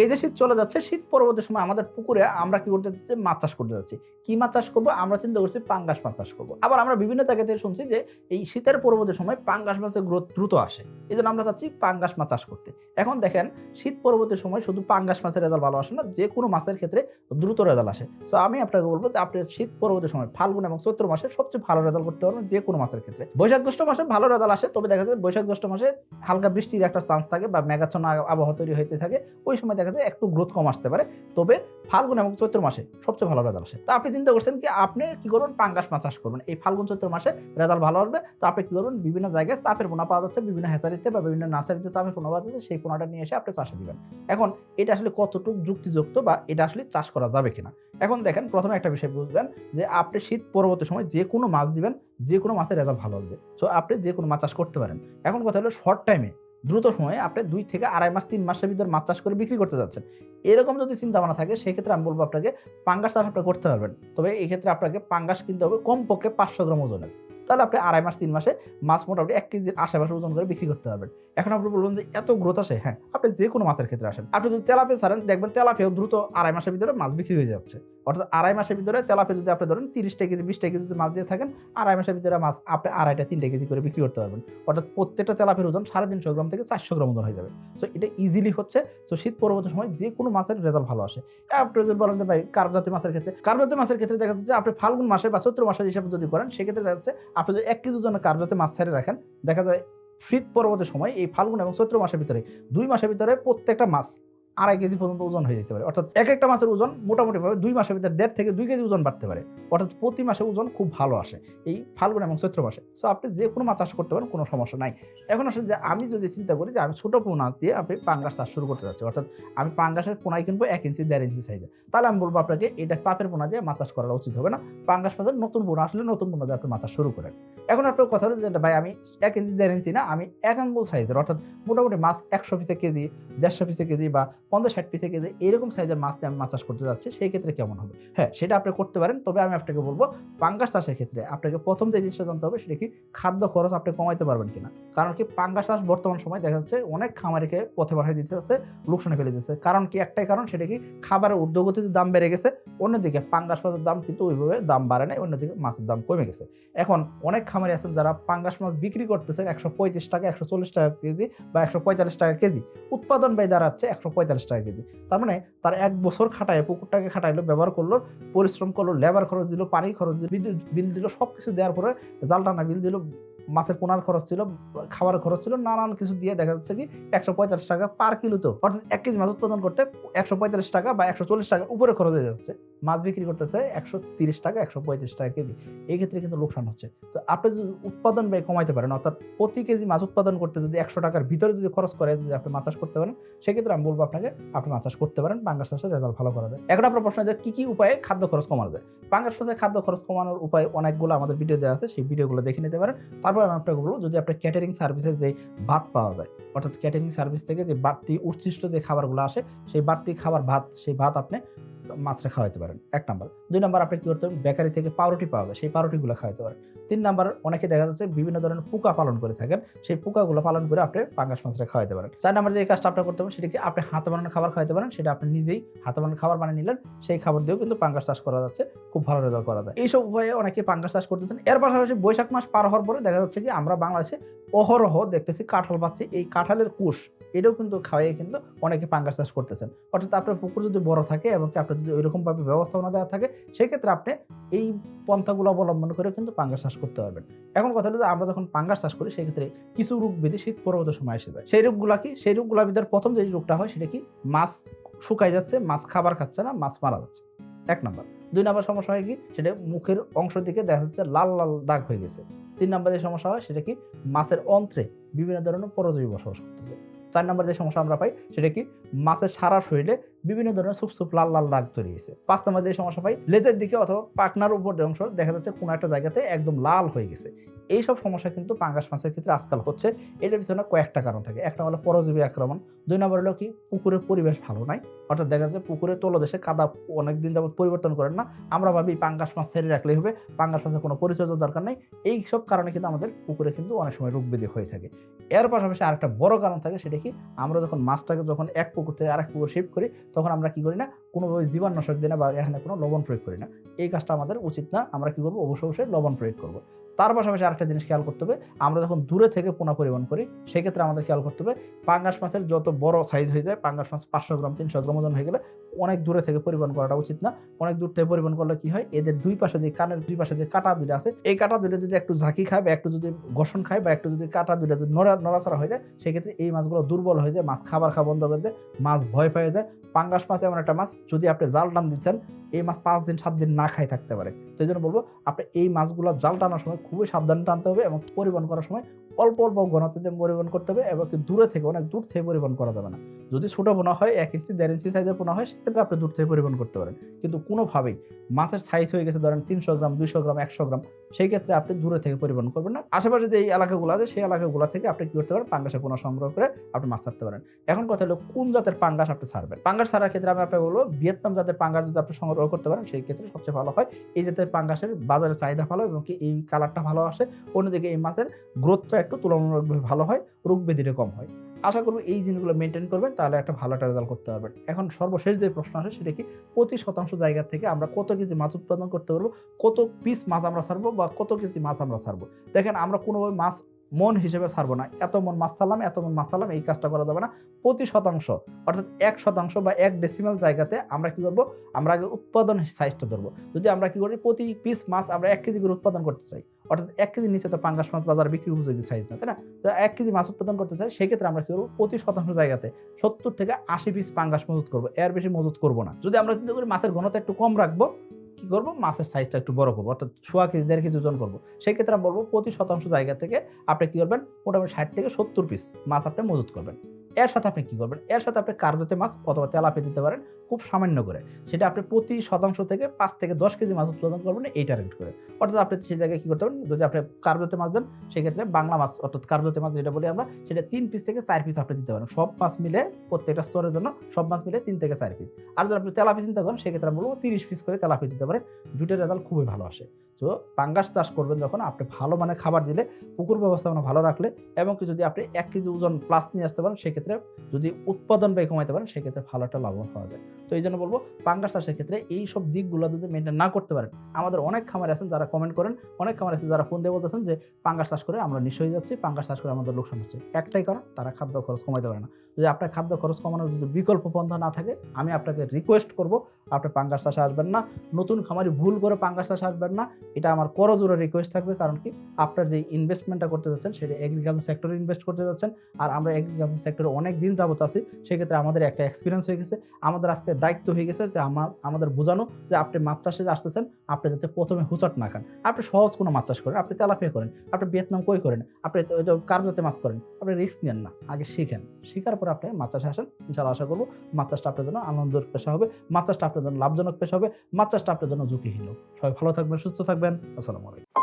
এই যে শীত চলে যাচ্ছে শীত পরবর্তী সময় আমাদের পুকুরে আমরা কি করতে যাচ্ছি? মাছ চাষ করতে যাচ্ছি। কি মাছ চাষ করব? আমরা চিন্তা করছি পাঙ্গাস মাছ চাষ করব। আবার আমরা বিভিন্ন জায়গা থেকে শুনছি যে এই শীতের পরবর্তী সময় পাঙ্গাস মাছের গ্রোথ দ্রুত আসে। এই জন্য আমরা চাচ্ছি পাঙ্গাস মাছ চাষ করতে। এখন দেখেন, শীত পরবর্তী সময় শুধু পাঙ্গাস মাছের রেজাল্ট ভালো আসে না, যে কোনো মাছের ক্ষেত্রে দ্রুত রেজাল্ট আসে। সো আমি আপনাকে বলব যে আপনি শীত পরবর্তী সময় ফাল্গুন এবং চৈত্র মাসে সবচেয়ে ভালো রেজাল্ট করতে পারবেন যে কোনো মাছের ক্ষেত্রে। বৈশাখ জ্যৈষ্ঠ মাসে ভালো রেজাল্ট আসে, তবে দেখা যায় বৈশাখ জ্যৈষ্ঠ মাসে হালকা বৃষ্টির একটা চান্স থাকে বা মেঘাচ্ছন্ন আবহাওয়া তৈরি হতে থাকে। ওই সময় দেখা যায় একটু গ্রোথ কম আসতে পারে। তবে ফাল্গুন এবং চৈত্র মাসে সবচেয়ে ভালো রেজাল্ট আসে। তো আপনি চিন্তা করছেন কি, আপনি কি করবেন? পাঙ্গাস মাছ চাষ করবেন। এই ফাল্গুন, চৈত্র মাসে রেজাল্ট ভালো আসবে। তো আপনি কি করবেন? বিভিন্ন জায়গায় চাপের পোনা পাওয়া যাচ্ছে, বিভিন্ন হ্যাচারিতে বা বিভিন্ন নার্সারিতে চাপের পোনা পাওয়া যাচ্ছে, সেই পোনাটা নিয়ে এসে আপনি চাষে দিবেন। এখন এটা আসলে কতটুকু যুক্তিযুক্ত বা এটা আসলে চাষ করা যাবে কিনা? এখন দেখেন, প্রথমে একটা বিষয় বুঝবেন যে আপনি শীত পরবর্তী সময় যে কোনো মাছ দিবেন, যে কোনো মাছের রেজাল্ট ভালো আসবে। সো আপনি যে কোনো মাছ চাষ করতে পারেন। এখন কথা হলো শর্ট টাইমে দ্রুত সময়ে আপনি দুই থেকে আড়াই মাস, তিন মাসের ভিতর মাছ চাষ করে বিক্রি করতে যাচ্ছেন। এরকম যদি চিন্তা ভাবনা থাকে, সেক্ষেত্রে আমি বলব আপনাকে পাঙ্গাস চাষ আপনি করতে পারবেন। তবে এই ক্ষেত্রে আপনাকে পাঙ্গাস কিনতে হবে কমপক্ষে পাঁচশো গ্রাম ওজনের। তাহলে আপনি আড়াই মাস, তিন মাসে মাছ মোটামুটি এক কেজির আশেপাশে ওজন করে বিক্রি করতে পারবেন। এখন আপনি বলবেন যে এত গ্রোথ আসে হ্যাঁ আপনি যে কোনো মাছের ক্ষেত্রে আসেন। আপনি যদি তেলাপে ছাড়েন, দেখবেন তেলাপিয়াও দ্রুত আড়াই মাসের ভিতরে মাছ বিক্রি হয়ে যাচ্ছে। অর্থাৎ আড়াই মাসের ভিতরে তেলাপে যদি আপনি ধরেন তিরিশটা কেজি বিশটা কেজি যদি মাছ দিয়ে থাকেন, আড়াই মাসের ভিতরে মাছ আপনি আড়াইটা তিনটা কেজি করে বিক্রি করতে পারবেন। অর্থাৎ প্রত্যেকটা তেলাপের ওজন সাড়ে তিনশো গ্রাম থেকে চারশো গ্রাম ওজন হয়ে যাবে। সো এটা ইজিলি হচ্ছে। তো শীত পরবর্তী সময় যে কোনো মাছের রেজাল্ট ভালো আসে। আপনি যদি বলেন যে, ভাই, কার্প জাতীয় মাছের ক্ষেত্রে কার্প জাতীয় মাছের ক্ষেত্রে দেখা যাচ্ছে আপনি ফাল্গুন মাসে বা চৈত্র মাসের হিসাবে যদি করেন, সেক্ষেত্রে দেখা যাচ্ছে আপনি যদি এক কেজি ওজনের কার্প জাতীয় মাছ ছেড়ে রাখেন, দেখা যায় শীত পর্বতের সময় এই ফাল্গুন এবং চৈত্র মাসের ভিতরে দুই মাসের ভিতরে প্রত্যেকটা মাছ আড়াই কেজি পর্যন্ত ওজন হয়ে যেতে পারে। অর্থাৎ এক একটা মাছের ওজন মোটামুটিভাবে দুই মাসের ভিতরে দেড় থেকে দুই কেজি ওজন বাড়তে পারে। অর্থাৎ প্রতি মাসে ওজন খুব ভালো আসে। এই ফাল্গুন এবং চৈত্র মাসে। সো আপনি যে কোনো মাছ চাষ করতে পারেন, কোনো সমস্যা নাই। এখন আসলে যে আমি যদি চিন্তা করি যে আমি ছোটো পোনা দিয়ে আপনি পাঙ্গাস চাষ শুরু করতে যাচ্ছি, অর্থাৎ আমি পাঙ্গাসের পোনায় কিনবো এক ইঞ্চি, দেড় ইঞ্চি সাইজে তাহলে আমি বলব আপনাকে, এটা চাপের পোনা দিয়ে মাছ চাষ করা উচিত হবে না। পাঙ্গাস মাছের নতুন পোনা আসলে নতুন পোনা দিয়ে আপনি মাছ চাষ শুরু করেন। এখন আপনার কথা হলো যে ভাই, আমি এক ইঞ্চি, দেড় ইঞ্চি না, আমি এক আঙ্গুল সাইজের অর্থাৎ মোটামুটি মাছ একশো পিসে কেজি, দেড়শো পিসে কেজি বা পঞ্চাশ ষাট পিসে কেজি এরকম সাইজের মাছ দিয়ে আমি মাছ চাষ করতে যাচ্ছি, সেই ক্ষেত্রে কেমন হবে? হ্যাঁ সেটা আপনি করতে পারেন, তবে আমি আপনাকে বলব পাঙ্গাস চাষের ক্ষেত্রে আপনাকে প্রথম যে জিনিসটা জানতে হবে সেটা কি খাদ্য খরচ আপনি কমাইতে পারবেন কিনা? কারণ কি পাঙ্গাস চাষ বর্তমান সময় দেখা যাচ্ছে অনেক খামারিকে পথে পাঠিয়ে দিতে আছে, লোকসানে ফেলে দিচ্ছে কারণ কি একটাই কারণ সেটা কি খাবারের ঊর্ধ্বগতিতে দাম বেড়ে গেছে, অন্যদিকে পাঙ্গাস মাছের দাম কিন্তু ওইভাবে দাম বাড়ে নাই, অন্যদিকে মাছের দাম কমে গেছে। এখন অনেক খামারি আছেন যারা পাঙ্গাস মাছ বিক্রি করতেছে একশো পঁয়ত্রিশ টাকা, একশো চল্লিশ টাকা কেজি বা একশো পঁয়তাল্লিশ টাকা কেজি। উৎপাদন ব্যয় দাঁড়াচ্ছে একশো পঁয়তাল্লিশ টাকা কেজি। তার মানে তার এক বছর খাটায়, পুকুরটাকে খাটাইলো ব্যবহার করল, পরিশ্রম করল লেবার খরচ দিল, পানি খরচ দিল, বিদ্যুৎ বিল দিল সব কিছু দেওয়ার পরে জাল টানা বিল দিল, মাছের পোনার খরচ ছিল খাবার খরচ ছিল, নানান কিছু দিয়ে দেখা যাচ্ছে কি একশো পঁয়তাল্লিশ টাকা পার কিলো তো। অর্থাৎ এক কেজি মাছ উৎপাদন করতে একশো পঁয়তাল্লিশ টাকা বা একশো চল্লিশ টাকার উপরে খরচ হয়ে যাচ্ছে। মাছ বিক্রি করতেছে একশো তিরিশ টাকা, একশো পঁয়ত্রিশ টাকা কেজি। এই ক্ষেত্রে কিন্তু লোকসান হচ্ছে। তো আপনি যদি উৎপাদন ব্যয় কমাইতে পারেন, অর্থাৎ প্রতি কেজি মাছ উৎপাদন করতে যদি একশো টাকার ভিতরে যদি খরচ করে, যদি আপনি মাছ চাষ করতে পারেন, সেক্ষেত্রে আমি বলব আপনাকে, আপনি মাছ চাষ করতে পারেন, পাঙ্গাস চাষের রেজাল্ট ভালো করা যায়। এখন আপনার প্রশ্ন যে কী কি উপায়ে খাদ্য খরচ কমানো যায়? পাঙ্গাস চাষের খাদ্য খরচ কমানোর উপায় অনেকগুলো আমাদের ভিডিও দেওয়া আছে, সেই ভিডিওগুলো দেখে নিতে পারেন। তারপর আমি আপনাকে বলব, যদি আপনার ক্যাটারিং সার্ভিসের যে ভাত পাওয়া যায়, অর্থাৎ ক্যাটারিং সার্ভিস থেকে যে বাড়তি উচ্ছিষ্ট যে খাবারগুলো আসে, সেই বাড়তি খাবার ভাত, সেই ভাত আপনি মাছটা খাওয়াইতে পারেন। এক নাম্বার। দুই নাম্বার, আপনি কি করতে পারেন? বেকারি থেকে পাউরুটি পাওয়া যায়, সেই পাউরুটিগুলো খাওয়াইতে পারেন। তিন নাম্বার, অনেকে দেখা যাচ্ছে বিভিন্ন ধরনের পোকা পালন করে থাকেন, সেই পোকাগুলো পালন করে আপনি পাঙ্গাস মাছটা খাওয়াইতে পারেন। চার নাম্বার, যে কাজটা আপনি করতে পারেন সেটা কি আপনি হাতে বানানো খাবার খাওয়াতে পারেন? সেটা আপনি নিজেই হাতে বানানো খাবার বানিয়ে নিলেন, সেই খাবার দিয়েও কিন্তু পাঙ্গাস চাষ করা যাচ্ছে, খুব ভালো রেজাল্ট করা যায়। এইসব উপায়ে অনেকে পাঙ্গাস চাষ করতেছেন। এর পাশাপাশি বৈশাখ মাস পার হওয়ার পরে দেখা যাচ্ছে কি, আমরা বাংলাদেশে অহরহ দেখতেছি কাঁঠাল পাচ্ছি। এই কাঁঠালের কুশ এটাও কিন্তু খাওয়াই কিন্তু অনেকে পাঙ্গাস চাষ করতেছেন। অর্থাৎ আপনার পুকুর যদি বড় থাকে এবং আপনার যদি ওইরকমভাবে ব্যবস্থাপনা দেওয়া থাকে, সেক্ষেত্রে আপনি এই পন্থাগুলো অবলম্বন করে কিন্তু পাঙ্গাস চাষ করতে পারবেন। এখন কথা হলো আমরা যখন পাঙ্গাস চাষ করি, সেক্ষেত্রে কিছু রোগ ব্যাধি শীত পরবর্তী সময় এসে যায়। সেই রোগগুলা কি? সেই রোগগুলোর ভিতরে প্রথম যে রোগটা হয়, সেটা কি? মাছ শুকাই যাচ্ছে, মাছ খাবার খাচ্ছে না, মাছ মারা যাচ্ছে। এক নম্বর। দুই নম্বর সমস্যা হয় কি? সেটা মুখের অংশ দিকে দেখা যাচ্ছে লাল লাল দাগ হয়ে গেছে। তিন নম্বর যে সমস্যা হয়, সেটা কি? মাছের অন্ত্রে বিভিন্ন ধরনের পরজীবী বসবাস করতেছে। চার নম্বর যে সমস্যা আমরা পাই সেটা কি? মাছের সারা শরীরে বিভিন্ন ধরনের সুপ সুপ লাল লাল দাগ তৈরি হয়েছে। পাঁচ নম্বর যে সমস্যা পাই লেজের দিকে অথবা পাকনার উপর অংশ দেখা যাচ্ছে কোনো একটা জায়গাতে একদম লাল হয়ে গেছে। এইসব সমস্যা কিন্তু পাঙ্গাস মাছের ক্ষেত্রে আজকাল হচ্ছে। এটার পিছনে কয়েকটা কারণ থাকে। একটা হলো পরজীবী আক্রমণ, দুই নম্বর হলো কি পুকুরের পরিবেশ ভালো নাই। অর্থাৎ দেখা যাচ্ছে পুকুরের তলদেশে কাদা অনেক দিন যাবত পরিবর্তন করেন না। আমরা ভাবি পাঙ্গাস মাছ ছেড়ে রাখলেই হবে, পাঙ্গাস মাছের কোনো পরিচর্যার দরকার নেই। এই সব কারণে কিন্তু আমাদের পুকুরে কিন্তু অনেক সময় রোগ ব্যাধি হয়ে থাকে। এর পাশাপাশি আরেকটা বড় কারণ থাকে, সেটা কি আমরা যখন মাছটাকে যখন এক পুকুর থেকে আরেক পুকুর শিফট করি তখন আমরা কি করি না কোনোভাবে জীবাণুনাশক দিই না বা এখানে কোনো লবণ প্রয়োগ করি না। এই কাজটা আমাদের উচিত না। আমরা কি করব? অবশ্যই অবশ্যই লবণ প্রয়োগ করব। তার পাশাপাশি আরেকটা জিনিস খেয়াল করতে হবে, আমরা যখন দূরে থেকে পোনা পরিবহন করি, সেক্ষেত্রে আমাদের খেয়াল করতে হবে, পাঙ্গাস মাছের যত বড় সাইজ হয়ে যায়, পাঙ্গাস মাছ পাঁচশো গ্রাম, তিনশো গ্রাম ওজন হয়ে গেলে অনেক দূরে থেকে পরিবহন করাটা উচিত না। অনেক দূর থেকে পরিবহন করলে কি হয়? এদের দুই পাশে যে কানের দুই পাশে যে কাটা দুইটা আছে। এই কাটা দুইটা যদি একটু ঝাঁকি খায় বা একটু যদি ঘষণ খায় বা একটু যদি কাটা দুইটা যদি নড়া, নড়াচড়া হয়ে যায়, সেক্ষেত্রে এই মাছগুলো দুর্বল হয়ে যায়, মাছ খাবার খাওয়া বন্ধ করে দেয়, মাছ ভয় পেয়ে যায়। পাঙ্গাস মাছ এমন একটা মাছ যদি আপনি জাল টান দিচ্ছেন, এই মাছ পাঁচ দিন, সাত দিন না খাই থাকতে পারে। সেই জন্য বলব, আপনি এই মাছগুলো জাল টানার সময় খুবই সাবধানে টানতে হবে এবং পরিবহন করার সময় অল্প অল্প ঘনত্বে পরিবহন করতে হবে এবং দূরে থেকে, অনেক দূর থেকে পরিবহন করা যাবে না। যদি ছোট পোনা হয়, এক ইঞ্চি, দেড় ইঞ্চি সাইজের পোনা হয়, সেক্ষেত্রে আপনি দূর থেকে পরিবহন করতে পারেন। কিন্তু কোনোভাবেই মাছের সাইজ হয়ে গেছে, ধরেন তিনশো গ্রাম, দুইশো গ্রাম, একশো গ্রাম, সেই ক্ষেত্রে আপনি দূরে থেকে পরিবহন করবেন না। আশেপাশে যে এই এলাকাগুলো আছে, সেই এলাকাগুলো থেকে আপনি কি করতে পারেন পাঙ্গাসের পোনা সংগ্রহ করে আপনি মাছ ছাড়তে পারেন। এখন কথা হলো, কোন জাতের পাঙ্গাস আপনি ছাড়বেন? পাঙ্গাস ছাড়ার ক্ষেত্রে আমি আপনাকে বলব ভিয়েতনাম জাতের পাঙ্গাস যদি আপনি সংগ্রহ করতে পারেন, সেই ক্ষেত্রে সবচেয়ে ভালো হয়। এই জাতের পাঙ্গাসের বাজারে চাহিদা ভালো এবং কি এই কালারটা ভালো আসে। অন্যদিকে এই মাছের গ্রোথটা একটু তুলনামূলকভাবে ভালো হয় রোগ ব্যাধিটা কম হয়। আশা করব এই জিনিসগুলো মেনটেন করবেন, তাহলে একটা ভালো একটা রেজাল্ট করতে পারবেন। এখন সর্বশেষ যে প্রশ্ন আসে, সেটা কি? প্রতি শতাংশ জায়গা থেকে আমরা কত কেজি মাছ উৎপাদন করতে পারব? কত পিস মাছ আমরা ছাড়বো বা কত কেজি মাছ আমরা ছাড়বো? দেখেন, আমরা কোনোভাবে মাছ মন হিসেবে ছাড়বো না। এত মন মাছ ছাড়লাম, এত মন মাছ ছাড়লাম, এই কাজটা করা যাবে না। প্রতি শতাংশ, অর্থাৎ এক শতাংশ বা এক ডেসিমাল জায়গাতে আমরা কি করব? আমরা আগে উৎপাদন সাইজটা ধরবো। যদি আমরা কি করি, প্রতি পিস মাছ আমরা এক কেজি করে উৎপাদন করতে চাই। অর্থাৎ এক কেজি নিচে তো পাঙ্গাস মাছ বাজারে বিক্রি উপযোগী সাইজ না, তাই না? তো এক কেজি মাছ উৎপাদন করতে চাই, সেক্ষেত্রে আমরা কি করব? প্রতি শতাংশ জায়গাতে সত্তর থেকে আশি পিস পাঙ্গাস মজুত করব। এর বেশি মজুত করব না। যদি আমরা চিন্তা করি মাছের ঘনতা একটু কম রাখব কি করব? মাছের সাইজটা একটু বড় করব। অর্থাৎ ছোয়া কেজি দেড় কেজি ওজন করব। সেই ক্ষেত্রে আমি বলব প্রতি শতাংশ জায়গা থেকে আপনি কি করবেন? মোটামুটি ষাট থেকে সত্তর পিস মাছ আপনি মজুত করবেন। এর সাথে আপনি কি করবেন? এর সাথে আপনি কার্গোতে মাছ অথবা তেলাপি দিতে পারেন খুব সামান্য করে। সেটা আপনি প্রতি শতাংশ থেকে পাঁচ থেকে দশ কেজি মাছ উৎপাদন করবেন এই টার্গেট করে। অর্থাৎ আপনি সেই জায়গায় কি করতে পারেন? যদি আপনি কার্গোতে মাছ দেন, সেক্ষেত্রে বাংলা মাছ, অর্থাৎ কার্গোতে মাছ যেটা বলি আমরা, সেটা তিন পিস থেকে চার পিস আপনি দিতে পারেন। সব মাছ মিলে প্রত্যেকটা স্তরের জন্য সব মাছ মিলে তিন থেকে চার পিস আর যদি আপনি তেলাপি চিন্তা করেন, সেক্ষেত্রে আমি বলব তিরিশ পিস করে তেলাপি দিতে পারেন। দুইটার রেজাল্ট খুবই ভালো আসে। তো পাঙ্গাস চাষ করবেন যখন আপনি ভালো মানে খাবার দিলে পুকুর ব্যবস্থাপনা ভালো রাখলে এবং কি যদি আপনি এক কেজি ওজন প্লাস নিয়ে আসতে পারেন, সেক্ষেত্রে যদি উৎপাদন ব্যয় কমাইতে পারেন, সেক্ষেত্রে ভালো একটা লাভবান পাওয়া যায়। তো এই জন্য বলব, পাঙ্গাস চাষের ক্ষেত্রে এই সব দিকগুলো যদি মেনটেন না করতে পারেন, আমাদের অনেক খামার আছেন যারা কমেন্ট করেন, অনেক খামার আছেন যারা ফোন দিয়ে বলতেছেন যে, পাঙ্গাস চাষ করে আমরা নিশ্চয়ই যাচ্ছি, পাঙ্গাস চাষ করে আমাদের লোকসান হচ্ছে। একটাই কারণ, তারা খাদ্য খরচ কমাইতে পারে না। যদি আপনার খাদ্য খরচ কমানোর যদি বিকল্প পন্থা না থাকে, আমি আপনাকে রিকোয়েস্ট করব, আপনি পাঙ্গাস চাষে আসবেন না। নতুন খামারি ভুল করে পাঙ্গাস চাষে আসবেন না। এটা আমার করজোরে রিকোয়েস্ট থাকবে, কারণ কি? আপনার যে ইনভেস্টমেন্টটা করতে যাচ্ছেন, সেটা এগ্রিকালচার সেক্টরে ইনভেস্ট করতে যাচ্ছেন। আর আমরা এগ্রিকালচার সেক্টরে অনেক দিন যাবত আছি, সেক্ষেত্রে আমাদের একটা এক্সপিরিয়েন্স হয়ে গেছে। আমাদের আজকে দায়িত্ব হয়ে গেছে যে আমার আমাদের বোঝানো যে আপনি মাছ চাষে আসতেছেন, আপনি যাতে প্রথমে হুচট না খান। আপনি সহজ কোনো মাছ চাষ করেন, আপনি তেলাপিয়া করেন, আপনি ভিয়েতনাম কই করেন? আপনি কার্যতে মাছ করেন, আপনি রিস্ক নেন না, আগে শিখেন। শেখার পর আপনি মাছ আসেন। ইনশাল্লাহ আশা করব মাছ চাষটা আপনার জন্য আনন্দের পেশা হবে। মাছ চাষটা আপনার জন্য লাভজনক পেশা হবে। মাছ চাষটা আপনার জন্য ঝুঁকিহীন। সবাই ভালো থাকবেন, সুস্থ থাকবেন। আসসালামু আলাইকুম।